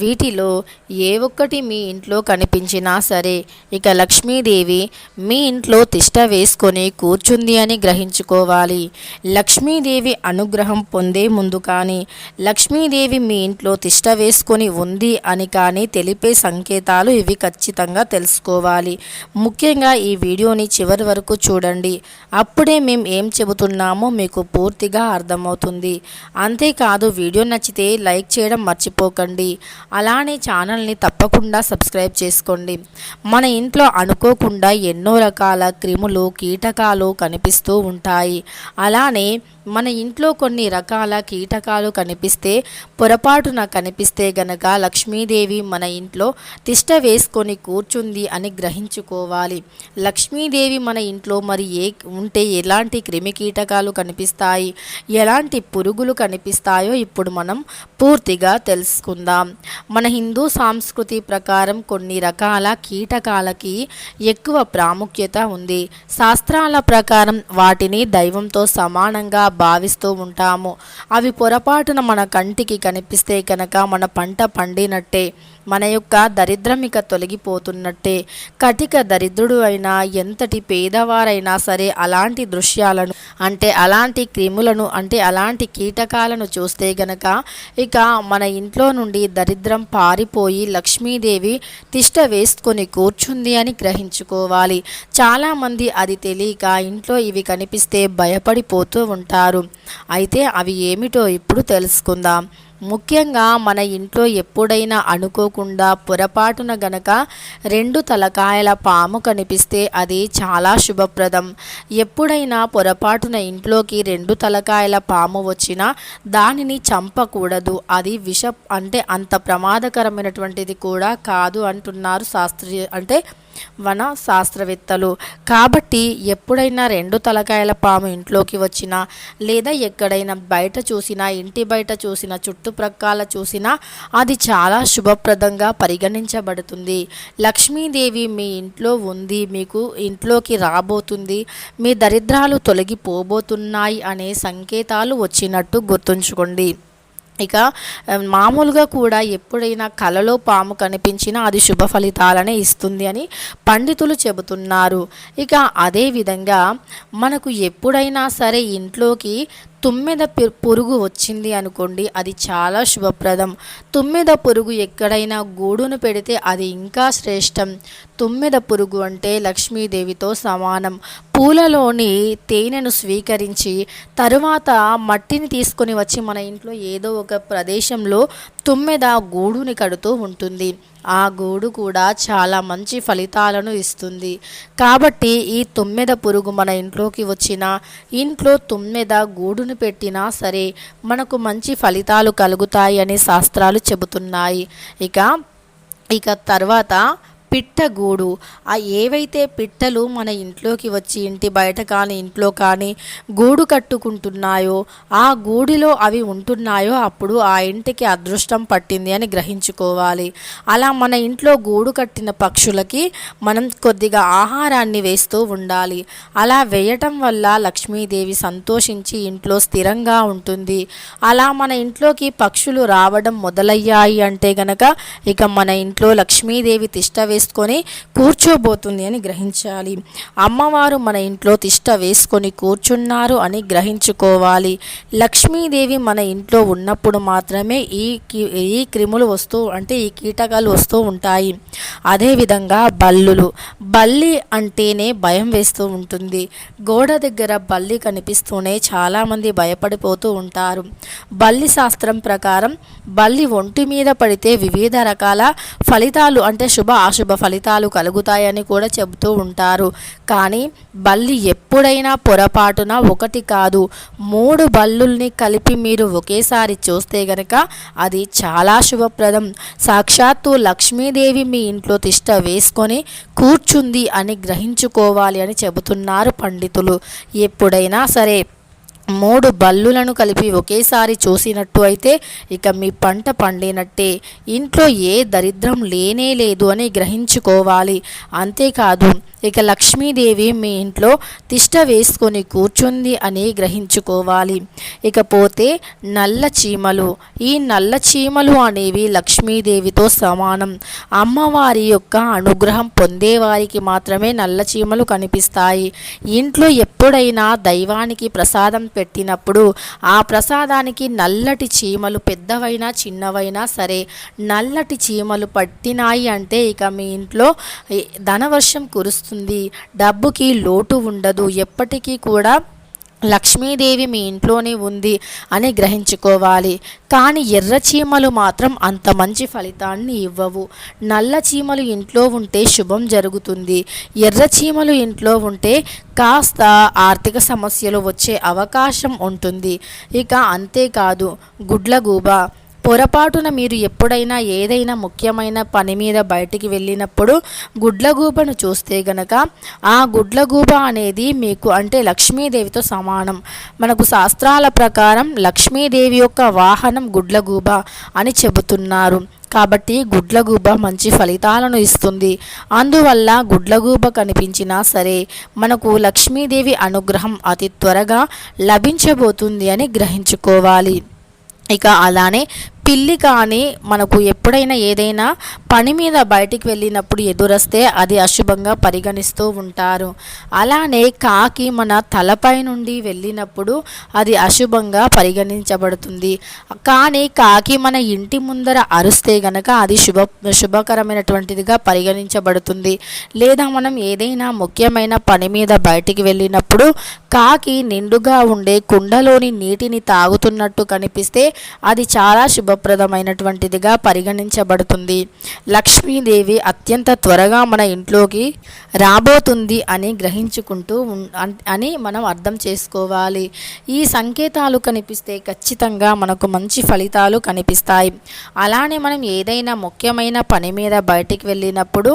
వీటిలో ఏ ఒక్కటి మీ ఇంట్లో కనిపించినా సరే ఇక లక్ష్మీదేవి మీ ఇంట్లో తిష్ట వేసుకొని కూర్చుంది అని గ్రహించుకోవాలి. లక్ష్మీదేవి అనుగ్రహం పొందే ముందు కానీ లక్ష్మీదేవి మీ ఇంట్లో తిష్ట వేసుకొని ఉంది అని కానీ తెలిపే సంకేతాలు ఇవి ఖచ్చితంగా తెలుసుకోవాలి. ముఖ్యంగా ఈ వీడియోని చివరి వరకు చూడండి. అప్పుడే మేము ఏం చెబుతున్నామో మీకు పూర్తిగా అర్థమవుతుంది. అంతేకాదు వీడియో నచ్చితే లైక్ చేయడం మర్చిపోకండి. అలానే ఛానల్ని తప్పకుండా సబ్స్క్రైబ్ చేసుకోండి. మన ఇంట్లో అనుకోకుండా ఎన్నో రకాల క్రిములు కీటకాలు కనిపిస్తూ ఉంటాయి. అలానే మన ఇంట్లో కొన్ని రకాల కీటకాలు కనిపిస్తే పొరపాటున కనిపిస్తే గనక లక్ష్మీదేవి మన ఇంట్లో తిష్ట వేసుకొని కూర్చుంది అని గ్రహించుకోవాలి. లక్ష్మీదేవి మన ఇంట్లో మరి ఏ ఉంటే ఎలాంటి క్రిమి కీటకాలు కనిపిస్తాయి? ఎలాంటి పురుగులు కనిపిస్తాయో ఇప్పుడు మనం పూర్తిగా తెలుసుకుందాం. మన హిందూ సాంస్కృతి ప్రకారం కొన్ని రకాల కీటకాలకి ఎక్కువ ప్రాముఖ్యత ఉంది. శాస్త్రాల ప్రకారం వాటిని దైవంతో సమానంగా భావిస్తూ ఉంటాము. అవి పొరపాటున మన కంటికి కనిపిస్తే కనుక మన పంట పండినట్టే. మన యొక్క దరిద్రం ఇక తొలగిపోతున్నట్టే. కటిక దరిద్రుడు అయినా ఎంతటి పేదవారైనా సరే అలాంటి దృశ్యాలను అంటే అలాంటి క్రిములను అంటే అలాంటి కీటకాలను చూస్తే గనక ఇక మన ఇంట్లో నుండి దరిద్రం పారిపోయి లక్ష్మీదేవి తిష్ట వేసుకొని కూర్చుంది అని గ్రహించుకోవాలి. చాలామంది అది తెలియక ఇంట్లో ఇవి కనిపిస్తే భయపడిపోతూ ఉంటారు. అయితే అవి ఏమిటో ఇప్పుడు తెలుసుకుందాం. ముఖ్యంగా మన ఇంట్లో ఎప్పుడైనా అనుకోకుండా పొరపాటున గనక రెండు తలకాయల పాము కనిపిస్తే అది చాలా శుభప్రదం. ఎప్పుడైనా పొరపాటున ఇంట్లోకి రెండు తలకాయల పాము వచ్చినా దానిని చంపకూడదు. అది విష అంటే అంత ప్రమాదకరమైనటువంటిది కూడా కాదు అంటున్నారు శాస్త్రీయ అంటే వన శాస్త్రవేత్తలు కాబట్టి ఎప్పుడైనా రెండు తలకాయల పాము ఇంట్లోకి వచ్చినా లేదా ఎక్కడైనా బయట చూసినా ఇంటి బయట చూసినా చుట్టుప్రక్కల చూసినా అది చాలా శుభప్రదంగా పరిగణించబడుతుంది. లక్ష్మీదేవి మీ ఇంట్లో ఉంది మీకు ఇంట్లోకి రాబోతుంది మీ దరిద్రాలు తొలగిపోబోతున్నాయి అనే సంకేతాలు వచ్చినట్టు గుర్తుంచుకోండి. ఇక మామూలుగా కూడా ఎప్పుడైనా కలలో పాము కనిపించినా అది శుభ ఫలితాలనే ఇస్తుంది అని పండితులు చెబుతున్నారు. ఇక అదేవిధంగా మనకు ఎప్పుడైనా సరే ఇంట్లోకి తుమ్మెద పురుగు వచ్చింది అనుకోండి అది చాలా శుభప్రదం. తుమ్మెద పురుగు ఎక్కడైనా గూడును పెడితే అది ఇంకా శ్రేష్టం. తుమ్మెద పురుగు అంటే లక్ష్మీదేవితో సమానం. పూలలోని తేనెను స్వీకరించి తరువాత మట్టిని తీసుకొని వచ్చి మన ఇంట్లో ఏదో ఒక ప్రదేశంలో తుమ్మెద గూడుని కడుతూ ఉంటుంది. ఆ గూడు కూడా చాలా మంచి ఫలితాలను ఇస్తుంది. కాబట్టి ఈ తుమ్మెద పురుగు మన ఇంట్లోకి వచ్చిన ఇంట్లో తుమ్మెద గూడును పెట్టినా సరే మనకు మంచి ఫలితాలు కలుగుతాయి అని శాస్త్రాలు చెబుతున్నాయి. ఇక ఇక తర్వాత పిట్టగూడు. ఆ ఏవైతే పిట్టలు మన ఇంట్లోకి వచ్చి ఇంటి బయట కానీ ఇంట్లో కానీ గూడు కట్టుకుంటున్నాయో ఆ గూడిలో అవి ఉంటున్నాయో అప్పుడు ఆ ఇంటికి అదృష్టం పట్టింది అని గ్రహించుకోవాలి. అలా మన ఇంట్లో గూడు కట్టిన పక్షులకి మనం కొద్దిగా ఆహారాన్ని వేస్తూ ఉండాలి. అలా వేయటం వల్ల లక్ష్మీదేవి సంతోషించి ఇంట్లో స్థిరంగా ఉంటుంది. అలా మన ఇంట్లోకి పక్షులు రావడం మొదలయ్యాయి అంటే గనక ఇక మన ఇంట్లో లక్ష్మీదేవి తిష్ట వేసుకొని కూర్చోబోతుంది అని గ్రహించాలి. అమ్మవారు మన ఇంట్లో తిష్ట వేసుకొని కూర్చున్నారు అని గ్రహించుకోవాలి. లక్ష్మీదేవి మన ఇంట్లో ఉన్నప్పుడు మాత్రమే ఈ ఈ క్రిములు వస్తూ అంటే ఈ కీటకాలు వస్తూ ఉంటాయి. అదేవిధంగా బల్లులు. బల్లి అంటేనే భయం వేస్తూ ఉంటుంది. గోడ దగ్గర బల్లి కనిపిస్తూనే చాలామంది భయపడిపోతూ ఉంటారు. బల్లి శాస్త్రం ప్రకారం బల్లి ఒంటి మీద పడితే వివిధ రకాల ఫలితాలు అంటే శుభ అశుభ ఫలితాలు కలుగుతాయని కూడా చెబుతూ ఉంటారు. కానీ బల్లి ఎప్పుడైనా పొరపాటున ఒకటి కాదు. మూడు బల్లుల్ని కలిపి మీరు ఒకేసారి చూస్తే గనక అది చాలా శుభప్రదం. సాక్షాత్తు లక్ష్మీదేవి మీ ఇంట్లో తిష్ట వేసుకొని కూర్చుంది అని గ్రహించుకోవాలి అని చెబుతున్నారు పండితులు. ఎప్పుడైనా సరే మూడు బల్లులను కలిపి ఒకేసారి చూసినట్టు అయితే ఇక మీ పంట పండినట్టే. ఇంట్లో ఏ దరిద్రం లేనే లేదు అని గ్రహించుకోవాలి. అంతేకాదు ఇక లక్ష్మీదేవి మీ ఇంట్లో తిష్ట వేసుకొని కూర్చుంది అని గ్రహించుకోవాలి. ఇకపోతే నల్ల చీమలు. ఈ నల్ల చీమలు అనేవి లక్ష్మీదేవితో సమానం. అమ్మవారి యొక్క అనుగ్రహం పొందేవారికి మాత్రమే నల్ల చీమలు కనిపిస్తాయి. ఇంట్లో ఎప్పుడైనా దైవానికి ప్రసాదం పెట్టినప్పుడు ఆ ప్రసాదానికి నల్లటి చీమలు పెద్దవైనా చిన్నవైనా సరే నల్లటి చీమలు పట్టినాయి అంటే ఇక మీ ఇంట్లో ధనవర్షం కురుస్తుంది డబ్బుకి లోటు ఉండదు. ఎప్పటికీ కూడా లక్ష్మీదేవి మీ ఇంట్లోనే ఉంది అని గ్రహించుకోవాలి. కానీ ఎర్ర చీమలు మాత్రం అంత మంచి ఫలితాన్ని ఇవ్వవు. నల్ల చీమలు ఇంట్లో ఉంటే శుభం జరుగుతుంది. ఎర్ర చీమలు ఇంట్లో ఉంటే కాస్త ఆర్థిక సమస్యలు వచ్చే అవకాశం ఉంటుంది. ఇక అంతేకాదు గుడ్లగూబ. పొరపాటున మీరు ఎప్పుడైనా ఏదైనా ముఖ్యమైన పని మీద బయటికి వెళ్ళినప్పుడు గుడ్లగూబను చూస్తే గనక ఆ గుడ్లగూబ అనేది మీకు అంటే లక్ష్మీదేవితో సమానం. మనకు శాస్త్రాల ప్రకారం లక్ష్మీదేవి యొక్క వాహనం గుడ్లగూబ అని చెబుతున్నారు. కాబట్టి గుడ్లగూబ మంచి ఫలితాలను ఇస్తుంది. అందువల్ల గుడ్లగూబ కనిపించినా సరే మనకు లక్ష్మీదేవి అనుగ్రహం అతి త్వరగా లభించబోతుంది అని గ్రహించుకోవాలి. ఇక అలానే పిల్లి కానీ మనకు ఎప్పుడైనా ఏదైనా పని మీద బయటికి వెళ్ళినప్పుడు ఎదురొస్తే అది అశుభంగా పరిగణిస్తూ ఉంటారు. అలానే కాకి మన తలపై నుండి వెళ్ళినప్పుడు అది అశుభంగా పరిగణించబడుతుంది. కానీ కాకి మన ఇంటి ముందర అరుస్తే గనక అది శుభ శుభకరమైనటువంటిదిగా పరిగణించబడుతుంది. లేదా మనం ఏదైనా ముఖ్యమైన పని మీద బయటికి వెళ్ళినప్పుడు కాకి నిండుగా ఉండే కుండలోని నీటిని తాగుతున్నట్టు కనిపిస్తే అది చాలా శుభ శుభప్రదమైనటువంటిదిగా పరిగణించబడుతుంది. లక్ష్మీదేవి అత్యంత త్వరగా మన ఇంట్లోకి రాబోతుంది అని గ్రహించుకుంటూ అని మనం అర్థం చేసుకోవాలి. ఈ సంకేతాలు కనిపిస్తే ఖచ్చితంగా మనకు మంచి ఫలితాలు కనిపిస్తాయి. అలానే మనం ఏదైనా ముఖ్యమైన పని మీద బయటికి వెళ్ళినప్పుడు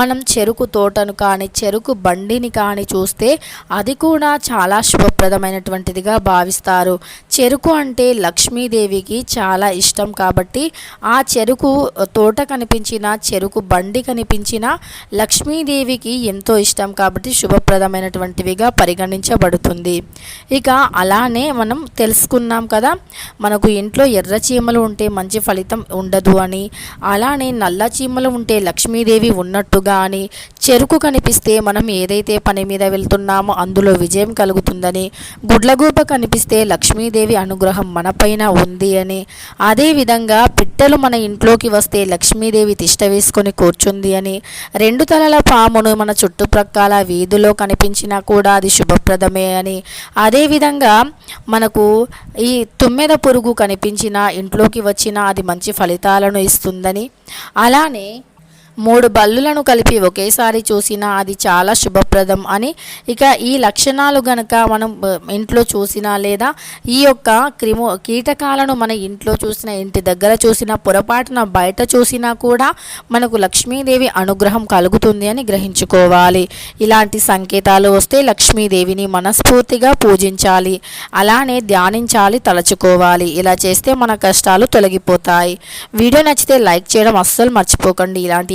మనం చెరుకు తోటను కానీ చెరుకు బండిని కానీ చూస్తే అది కూడా చాలా శుభప్రదమైనటువంటిదిగా భావిస్తారు. చెరుకు అంటే లక్ష్మీదేవికి చాలా ఇష్టం. కాబట్టి ఆ చెరుకు తోట కనిపించిన చెరుకు బండి కనిపించిన లక్ష్మీదేవికి ఎంతో ఇష్టం కాబట్టి శుభప్రదమైనటువంటివిగా పరిగణించబడుతుంది. ఇక అలానే మనం తెలుసుకున్నాం కదా మనకు ఇంట్లో ఎర్ర చీమలు ఉంటే మంచి ఫలితం ఉండదు అని అలానే నల్ల చీమలు ఉంటే లక్ష్మీదేవి ఉన్నట్టుగా అని చెరుకు కనిపిస్తే మనం ఏదైతే పని మీద వెళ్తున్నామో అందులో విజయం కలుగుతుందని గుడ్లగూప కనిపిస్తే లక్ష్మీదేవి అనుగ్రహం మనపైన ఉంది అని అదేవిధంగా పిట్టలు మన ఇంట్లోకి వస్తే లక్ష్మీదేవి తిష్ట వేసుకొని కూర్చుంది అని రెండు తలల పామును మన చుట్టుప్రక్కల వీధిలో కనిపించినా కూడా అది శుభప్రదమే అని. అదేవిధంగా మనకు ఈ తుమ్మెద పురుగు కనిపించిన ఇంట్లోకి వచ్చిన అది మంచి ఫలితాలను ఇస్తుందని. అలానే మూడు బల్లులను కలిపి ఒకేసారి చూసినా అది చాలా శుభప్రదం అని ఇక ఈ లక్షణాలు గనక మనం ఇంట్లో చూసినా లేదా ఈ యొక్క క్రిము కీటకాలను మన ఇంట్లో చూసిన ఇంటి దగ్గర చూసిన పొరపాటున బయట చూసినా కూడా మనకు లక్ష్మీదేవి అనుగ్రహం కలుగుతుంది అని గ్రహించుకోవాలి. ఇలాంటి సంకేతాలు వస్తే లక్ష్మీదేవిని మనస్ఫూర్తిగా పూజించాలి. అలానే ధ్యానించాలి తలచుకోవాలి. ఇలా చేస్తే మన కష్టాలు తొలగిపోతాయి. వీడియో నచ్చితే లైక్ చేయడం అస్సలు మర్చిపోకండి. ఇలాంటి